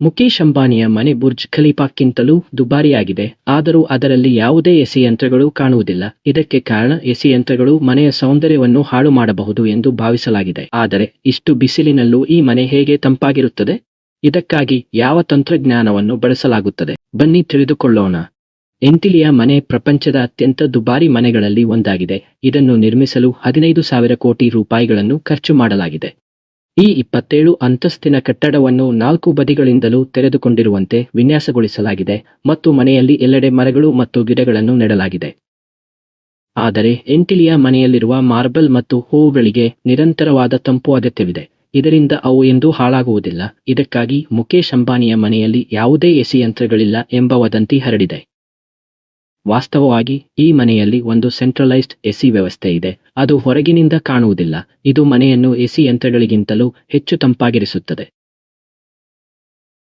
ಮುಖೇಶ್ ಅಂಬಾನಿಯ ಮನೆ ಬುರ್ಜ್ ಖಲೀಫಾಕ್ಕಿಂತಲೂ ದುಬಾರಿಯಾಗಿದೆ. ಆದರೂ ಅದರಲ್ಲಿ ಯಾವುದೇ ಎಸಿ ಯಂತ್ರಗಳು ಕಾಣುವುದಿಲ್ಲ. ಇದಕ್ಕೆ ಕಾರಣ ಎಸಿ ಯಂತ್ರಗಳು ಮನೆಯ ಸೌಂದರ್ಯವನ್ನು ಹಾಳು ಮಾಡಬಹುದು ಎಂದು ಭಾವಿಸಲಾಗಿದೆ. ಆದರೆ ಇಷ್ಟು ಬಿಸಿಲಿನಲ್ಲೂ ಈ ಮನೆ ಹೇಗೆ ತಂಪಾಗಿರುತ್ತದೆ? ಇದಕ್ಕಾಗಿ ಯಾವ ತಂತ್ರಜ್ಞಾನವನ್ನು ಬಳಸಲಾಗುತ್ತದೆ? ಬನ್ನಿ ತಿಳಿದುಕೊಳ್ಳೋಣ. ಎಂತಿಲಿಯ ಮನೆ ಪ್ರಪಂಚದ ಅತ್ಯಂತ ದುಬಾರಿ ಮನೆಗಳಲ್ಲಿ ಒಂದಾಗಿದೆ. ಇದನ್ನು ನಿರ್ಮಿಸಲು ಹದಿನೈದು ಸಾವಿರ ಕೋಟಿ ರೂಪಾಯಿಗಳನ್ನು ಖರ್ಚು ಮಾಡಲಾಗಿದೆ. ಈ ಇಪ್ಪತ್ತೇಳು ಅಂತಸ್ತಿನ ಕಟ್ಟಡವನ್ನು ನಾಲ್ಕು ಬದಿಗಳಿಂದಲೂ ತೆರೆದುಕೊಂಡಿರುವಂತೆ ವಿನ್ಯಾಸಗೊಳಿಸಲಾಗಿದೆ ಮತ್ತು ಮನೆಯಲ್ಲಿ ಎಲ್ಲೆಡೆ ಮರಗಳು ಮತ್ತು ಗಿಡಗಳನ್ನು ನೆಡಲಾಗಿದೆ. ಆದರೆ ಎಂಟಿಲಿಯ ಮನೆಯಲ್ಲಿರುವ ಮಾರ್ಬಲ್ ಮತ್ತು ಹೂವುಗಳಿಗೆ ನಿರಂತರವಾದ ತಂಪು ಅಗತ್ಯವಿದೆ. ಇದರಿಂದ ಅವು ಎಂದೂ ಹಾಳಾಗುವುದಿಲ್ಲ. ಇದಕ್ಕಾಗಿ ಮುಖೇಶ್ ಅಂಬಾನಿಯ ಮನೆಯಲ್ಲಿ ಯಾವುದೇ ಎಸಿ ಯಂತ್ರಗಳಿಲ್ಲ ಎಂಬ ವದಂತಿ ಹರಡಿದೆ. ವಾಸ್ತವವಾಗಿ ಈ ಮನೆಯಲ್ಲಿ ಒಂದು ಸೆಂಟ್ರಲೈಸ್ಡ್ ಎಸಿ ವ್ಯವಸ್ಥೆ ಇದೆ. ಅದು ಹೊರಗಿನಿಂದ ಕಾಣುವುದಿಲ್ಲ. ಇದು ಮನೆಯನ್ನು ಎಸಿ ಯಂತ್ರಗಳಿಗಿಂತಲೂ ಹೆಚ್ಚು ತಂಪಾಗಿರಿಸುತ್ತದೆ.